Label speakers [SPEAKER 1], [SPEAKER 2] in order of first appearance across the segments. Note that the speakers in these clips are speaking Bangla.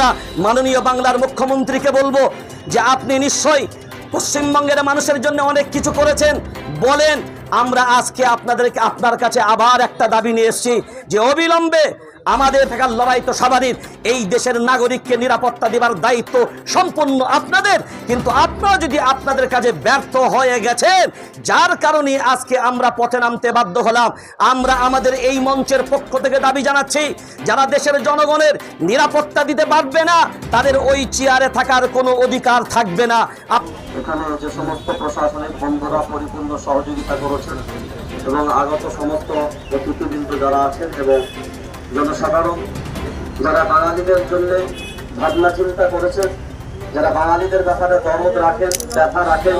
[SPEAKER 1] আমরা মাননীয় বাংলার মুখ্যমন্ত্রীকে বলব যে আপনি নিশ্চয়ই পশ্চিমবঙ্গের মানুষের জন্য অনেক কিছু করেছেন। বলেন, আমরা আজকে আপনাদেরকে, আপনার কাছে আবার একটা দাবি নিয়ে এসেছি যে অবিলম্বে আমাদের থাকার লড়াই তো স্বাভাবিক এই দেশের নাগরিককে নিরাপত্তা দেবার দায়িত্ব সম্পূর্ণ আপনাদের। কিন্তু আপনারা যদি আপনাদের কাজে ব্যর্থ হয়ে গেছেন, যার কারণে আজকে আমরা পথে নামতে বাধ্য হলাম। আমরা আমাদের এই মঞ্চের পক্ষ থেকে দাবি জানাচ্ছি, যারা দেশের জনগণের নিরাপত্তা দিতে পারবে না, তাদের ওই চেয়ারে থাকার কোনো অধিকার থাকবে না।
[SPEAKER 2] এখানে যে সমস্ত প্রশাসনিক বন্ধুরা পরিপূর্ণ সহযোগিতা করেছেন এবং আগত সমস্ত অতিথিবৃন্দ যারা আছেন এবং জনসাধারণ যারা বাঙালিদের জন্য ভাবনা চিন্তা করেছেন, যারা বাঙালিদের ব্যাপারে দরদ রাখেন, ব্যথা রাখেন,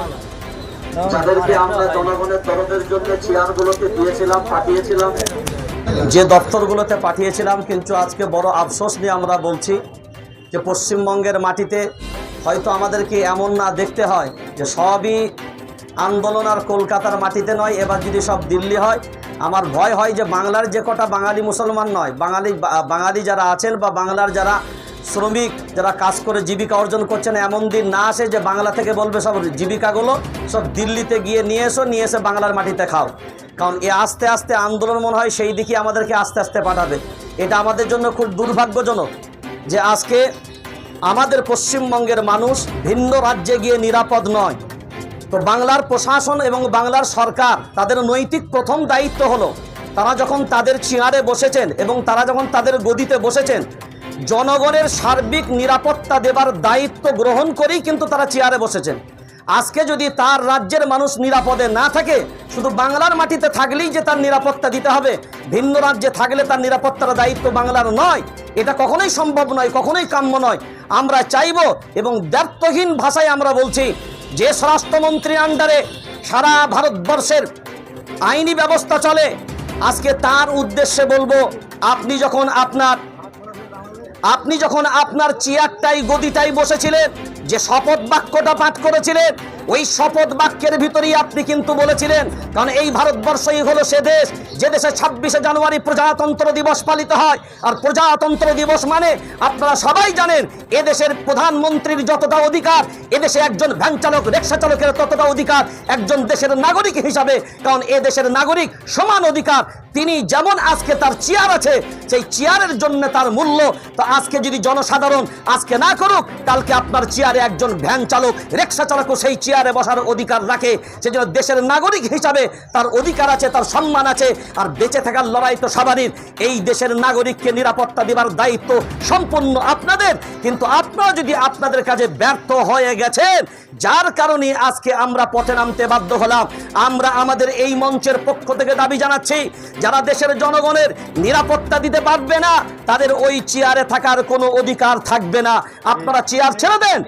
[SPEAKER 2] যাদেরকে আমরা জনগণের দরদের জন্য চেয়ারগুলোকে দিয়েছিলাম, পাঠিয়েছিলাম।
[SPEAKER 1] যে দপ্তরগুলোতে পাঠিয়েছিলাম, কিন্তু আজকে বড় আফসোস নিয়ে আমরা বলছি যে পশ্চিমবঙ্গের মাটিতে হয়তো আমাদেরকে এমন না দেখতে হয় যে সবই আন্দোলন আর কলকাতার মাটিতে নয়, এবার যদি সব দিল্লি হয় আমার ভয় হয় যে বাংলার যে কটা বাঙালি মুসলমান নয়, বাঙালি বাঙালি যারা আছেন বা বাংলার যারা শ্রমিক, যারা কাজ করে জীবিকা অর্জন করছেন, এমন দিন না আসে যে বাংলা থেকে বলবে সব জীবিকাগুলো সব দিল্লিতে গিয়ে নিয়ে এসো, নিয়ে এসে বাংলার মাটিতে খাও। কারণ এ আস্তে আস্তে আন্দোলন মনে হয় সেই দিকে আমাদেরকে আস্তে আস্তে পাঠাবে। এটা আমাদের জন্য খুব দুর্ভাগ্যজনক যে আজকে আমাদের পশ্চিমবঙ্গের মানুষ ভিন্ন রাজ্যে গিয়ে নিরাপদ নয়। তো বাংলার প্রশাসন এবং বাংলার সরকার তাদের নৈতিক প্রথম দায়িত্ব হলো, তারা যখন তাদের চেয়ারে বসেছেন এবং তারা যখন তাদের গদিতে বসেছেন, জনগণের সার্বিক নিরাপত্তা দেবার দায়িত্ব গ্রহণ করেই কিন্তু তারা চেয়ারে বসেছেন। আজকে যদি তার রাজ্যের মানুষ নিরাপদে না থাকে, শুধু বাংলার মাটিতে থাকলেই যে তার নিরাপত্তা দিতে হবে, ভিন্ন রাজ্যে থাকলে তার নিরাপত্তার দায়িত্ব বাংলার নয়, এটা কখনোই সম্ভব নয়, কখনোই কাম্য নয়। আমরা চাইব এবং দ্ব্যর্থহীন ভাষায় আমরা বলছি যে স্বরাষ্ট্রমন্ত্রীর আন্ডারে সারা ভারতবর্ষের আইনি ব্যবস্থা চলে, আজকে তার উদ্দেশ্যে বলব, আপনি যখন আপনার, আপনি যখন আপনার চেয়ারটাই, গদিটাই বসেছিলেন, যে শপথ বাক্যটা পাঠ করেছিলেন ওই শপথ বাক্যের ভিতরেই আপনি কিন্তু বলেছিলেন, কারণ এই ভারতবর্ষই হলো সে দেশ, যে দেশে ছাব্বিশে জানুয়ারি প্রজাতন্ত্র দিবস পালিত হয়। আর প্রজাতন্ত্র দিবস মানে আপনারা সবাই জানেন এদেশের প্রধানমন্ত্রীর যতটা অধিকার এদেশে একজন ভ্যান চালক, রিক্সা চালকের ততটা অধিকার, একজন দেশের নাগরিক হিসাবে, কারণ এ দেশের নাগরিক সমান অধিকার। তিনি যেমন আজকে তার চেয়ার আছে, সেই চেয়ারের জন্য তার মূল্য। তো আজকে যদি জনসাধারণ আজকে না করুক, কালকে আপনার চেয়ারে একজন ভ্যান চালক, রিক্সা চালকও সেই চেয়ারে বসার অধিকার রাখে সেজন্য দেশের নাগরিক হিসাবে তার অধিকার আছে, তার সম্মান আছে, আর বেঁচে থাকার লড়াই তো সবারই এই দেশের নাগরিককে নিরাপত্তা দেওয়ার দায়িত্ব সম্পূর্ণ আপনাদের, কিন্তু আপনারা যদি আপনাদের কাজে ব্যর্থ হয়ে গেছেন, যার কারণে আজকে আমরা পথে নামতে বাধ্য হলাম। আমরা আমাদের এই মঞ্চের পক্ষ থেকে দাবি জানাচ্ছি, যারা দেশের জনগণের নিরাপত্তা দিতে পারবে না, তাদের ওই চেয়ারে থাকার কোনো অধিকার থাকবে না। আপনারা চেয়ার ছেড়ে দেন।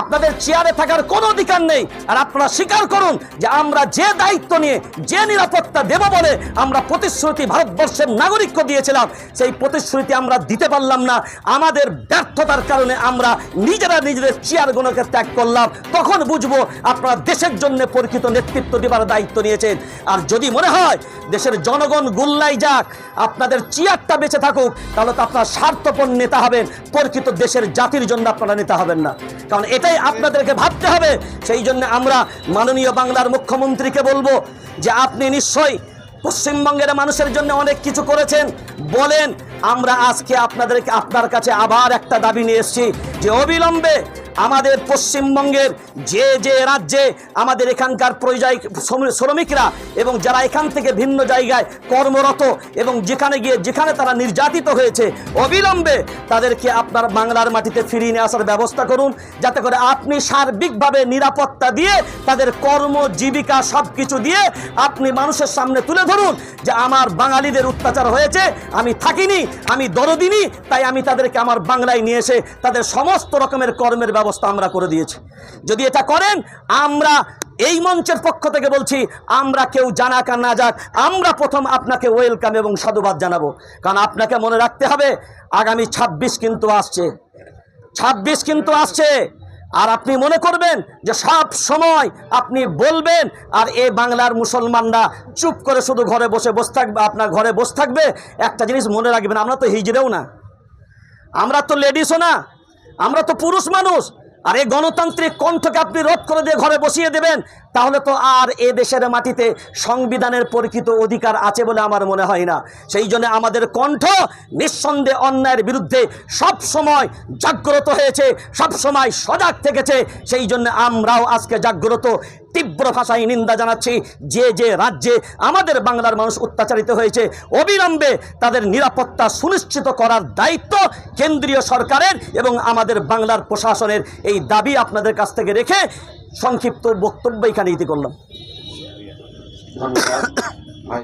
[SPEAKER 1] আপনাদের চেয়ারে থাকার কোনো অধিকার নেই। আর আপনারা স্বীকার করুন যে আমরা যে দায়িত্ব নিয়ে, যে নিরাপত্তা দেব বলে আমরা প্রতিশ্রুতি ভারতবর্ষের নাগরিককে দিয়েছিলাম, সেই প্রতিশ্রুতি আমরা দিতে পারলাম না। আমাদের ব্যর্থতার কারণে আমরা নিজেরা নিজেদের চেয়ারগুলোকে ত্যাগ করলাম। তখন বুঝব আপনারা দেশের জন্য পরিচিত নেতৃত্ব দেবার দায়িত্ব নিয়েছেন। আর যদি মনে হয় দেশের জনগণ গুল্লাই যাক, আপনাদের চেয়ারটা বেঁচে থাকুক, তাহলে তো আপনারা স্বার্থপর নেতা হবেন, পরিচিত দেশের জাতির জন্য আপনারা নেতা হবেন না। কারণ এটাই আপনাদেরকে ভাবতে হবে। সেই জন্য আমরা মাননীয় বাংলার মুখ্যমন্ত্রীকে বলব যে আপনি নিশ্চয়ই পশ্চিমবঙ্গের মানুষের জন্য অনেক কিছু করেছেন। বলেন, আমরা আজকে আপনাদেরকে, আপনার কাছে আবার একটা দাবি নিয়ে এসেছি যে অবিলম্বে আমাদের পশ্চিমবঙ্গের যে যে রাজ্যে আমাদের এখানকার পরিযায়ী শ্রম- শ্রমিকরা এবং যারা এখান থেকে ভিন্ন জায়গায় কর্মরত এবং যেখানে গিয়ে, যেখানে তারা নির্যাতিত হয়েছে, অবিলম্বে তাদেরকে আপনার বাংলার মাটিতে ফিরিয়ে নিয়ে আসার ব্যবস্থা করুন। যাতে করে আপনি সার্বিকভাবে নিরাপত্তা দিয়ে তাদের কর্ম, জীবিকা সব কিছু দিয়ে আপনি মানুষের সামনে তুলে ধরুন যে আমার বাঙালিদের অত্যাচার হয়েছে, আমি থাকিনি, আমি দরদিনী, তাই আমি তাদেরকে আমার বাংলায় নিয়ে এসে তাদের সমস্ত রকমের কর্মের ব্যবস্থা আমরা করে দিয়েছি। যদি এটা করেন, আমরা এই মঞ্চের পক্ষ থেকে বলছি, আমরা কেউ জানাক আর না যাক, আমরা প্রথম আপনাকে ওয়েলকাম এবং সাধুবাদ জানাব। কারণ আপনাকে মনে রাখতে হবে, আগামী ২৬ কিন্তু আসছে। ২৬ কিন্তু আসছে। আর আপনি মনে করবেন যে সব সময় আপনি বলবেন, আর এ বাংলার মুসলমানরা চুপ করে শুধু ঘরে বসে বসে থাকবে, আপনার ঘরে বসে থাকবে, একটা জিনিস মনে রাখবেন, আমরা তো হিজড়েও না। আমরা তো লেডিসও না। আমরা তো পুরুষ মানুষ। আর এই গণতান্ত্রিক কণ্ঠকে আপনি রোধ করে দিয়ে ঘরে বসিয়ে দেবেন, তাহলে তো আর এ দেশের মাটিতে সংবিধানের পরিচিত অধিকার আছে বলে আমার মনে হয় না। সেই জন্য আমাদের কণ্ঠ নিঃসন্দেহে অন্যায়ের বিরুদ্ধে সব সময় জাগ্রত হয়েছে, সব সময় সজাগ থেকেছে। সেই জন্য আমরাও আজকে জাগ্রত। তীব্র ভাষায় নিন্দা জানাচ্ছি। যে যে রাজ্যে আমাদের বাংলার মানুষ অত্যাচারিত হয়েছে, অবিলম্বে তাদের নিরাপত্তা সুনিশ্চিত করার দায়িত্ব কেন্দ্রীয় সরকারের এবং আমাদের বাংলার প্রশাসনের। এই দাবি আপনাদের কাছ থেকে রেখে সংক্ষিপ্ত বক্তব্য এখানে ইতি করলাম।